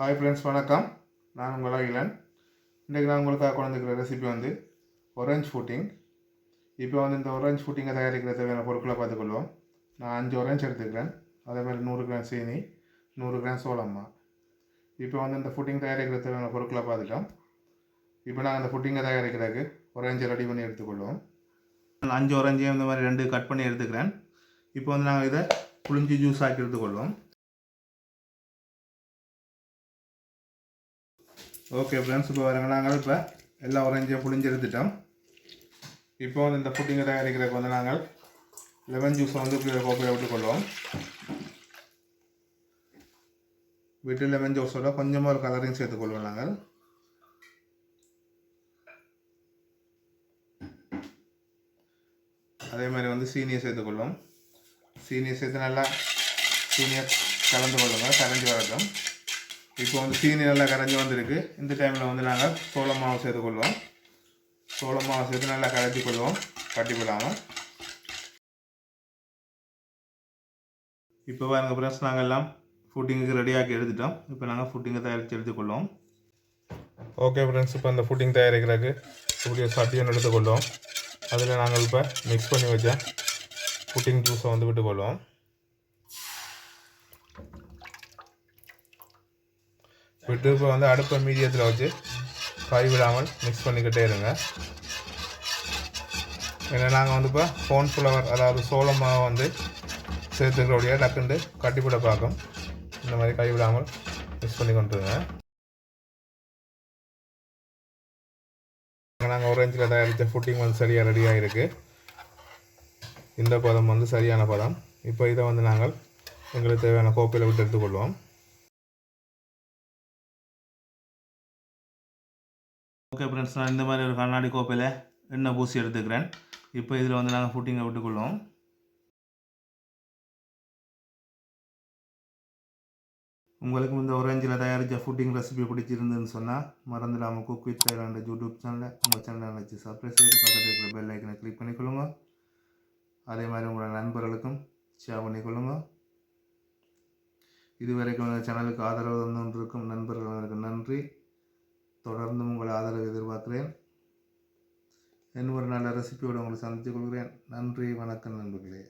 Hi friends வணக்கம். நான் உங்கள் அகிலன். இன்றைக்கி நான் உங்களுக்காக கொண்டிருக்கிற ரெசிபி வந்து ஒரேஞ்ச் ஃபுட்டிங் இப்போ வந்து இந்த ஒரேஞ்ச் ஃபுட்டிங்கை தயாரிக்கிற தேவையான பொருட்களை பார்த்துக்கொள்வோம் நான் அஞ்சு ஒரேஞ்ச் எடுத்துக்கிறேன். அதே மாதிரி நூறு கிராம் சீனி நூறு கிராம் சோளம்மா இப்போ வந்து இந்த ஃபுட்டிங் தயாரிக்கிற தேவையான பொருட்களை பார்த்துட்டோம். இப்போ நாங்கள் அந்த ஃபுட்டிங்கை தயாரிக்கிறதுக்கு ஒரேஞ்சை ரெடி பண்ணி எடுத்துக்கொள்வோம் நான் அஞ்சு ஒரேஞ்சையும் இந்த மாதிரி ரெண்டு கட் பண்ணி எடுத்துக்கிறேன். இப்போ வந்து நாங்கள் இதை புளிஞ்சி ஜூஸ் ஆக்கி எடுத்துக்கொள்வோம் ஓகே ஃப்ரெண்ட்ஸ் இப்போ வரங்க நாங்கள் இப்போ எல்லா ஒரேஞ்சையும் புளிஞ்செடுத்துட்டோம் இப்போ வந்து இந்த புட்டிங்கை தயாரிக்கிறதுக்கு வந்து நாங்கள் லெமன் ஜூஸை வந்து கோப்பையில் விட்டுக்கொள்வோம் விட்டு லெமன் ஜூஸோட கொஞ்சமாக ஒரு கலரையும் சேர்த்துக்கொள்வோம் நாங்கள். அதே மாதிரி வந்து சீனியை சேர்த்துக்கொள்வோம். சீனியை சேர்த்து நல்லா சீனியை கலந்து கொள்ளுங்கள் கரைஞ்சி வரட்டும். இப்போ வந்து சீனி நல்லா கரைஞ்சி வந்திருக்கு. இந்த டைமில் வந்து நாங்கள் சோள மாவு சேர்த்துக்கொள்வோம் சோள மாவு சேர்த்து நல்லா கரைச்சி கொள்வோம் கட்டி கொள்ளாமல் இப்போ பாருங்கள் ஃப்ரெண்ட்ஸ் நாங்கள் எல்லாம் ஃபுட்டிங்குக்கு ரெடியாக்கி எடுத்துட்டோம். இப்போ நாங்கள் ஃபுட்டிங்கை தயாரித்து எடுத்துக்கொள்வோம் ஓகே ஃப்ரெண்ட்ஸ் இப்போ அந்த ஃபுட்டிங் தயாரிக்கிறதுக்கு இப்படி ஒரு எடுத்துக்கொள்வோம் அதில் நாங்கள் இப்போ மிக்ஸ் பண்ணி வச்ச ஃபுட்டிங் ஜூஸை வந்து விட்டுக்கொள்வோம் விட்டு இப்போ வந்து அடுப்பை மீடியத்தில் வச்சு கைவிடாமல் மிக்ஸ் பண்ணிக்கிட்டே இருங்க. ஏன்னா நாங்கள் வந்து இப்போ ஃபோன் ஃப்ளவர் அதாவது சோள மாவை வந்து சேர்த்துக்கிறோடைய டக்குண்டு கட்டிப்பிட பார்க்கும் இந்த மாதிரி கை விடாமல் மிக்ஸ் பண்ணி கொண்டுருங்க நாங்கள் ஒரேஞ்சில் தயாரித்த ஃபுட்டிங் வந்து சரியாக ரெடியாக இருக்குது இந்த பதம் வந்து சரியான பதம். இப்போ இதை வந்து நாங்கள் எங்களுக்கு தேவையான கோப்பையில் விட்டு எடுத்துக்கொள்வோம். ஓகே ஃப்ரெண்ட்ஸ் நான் இந்த மாதிரி ஒரு கண்ணாடி கோப்பையில் எண்ணெய் பூசி எடுத்துக்கிறேன். இப்போ இதில் வந்து நாங்கள் ஃபுட்டிங்கை விட்டுக்கொள்வோம். உங்களுக்கு இந்த ஒரேஞ்சில் தயாரித்த ஃபுட்டிங் ரெசிபி பிடிச்சிருந்துன்னு சொன்னால் மறந்துடாமல் குக் வித் தைலாண்ட் யூடியூப் சேனலில் உங்கள் சேனலை வச்சு சப்ஸ்கிரைப் செய்து பக்கத்தில் இருக்கிற பெல் ஐக்கனை கிளிக் பண்ணிக்கொள்ளுங்க அதே மாதிரி உங்களோட நண்பர்களுக்கும் ஷேர் பண்ணிக்கொள்ளுங்க இதுவரைக்கும் சேனலுக்கு ஆதரவு தந்துருக்கும் நண்பர்களுக்கு நன்றி. தொடர்ந்து உங்கள் ஆதரவு எதிர்பார்க்கிறேன். இன்னும் ஒரு நல்ல ரெசிபியோடு உங்களை சந்தித்துக் கொள்கிறேன். நன்றி வணக்கம் நண்பர்களே.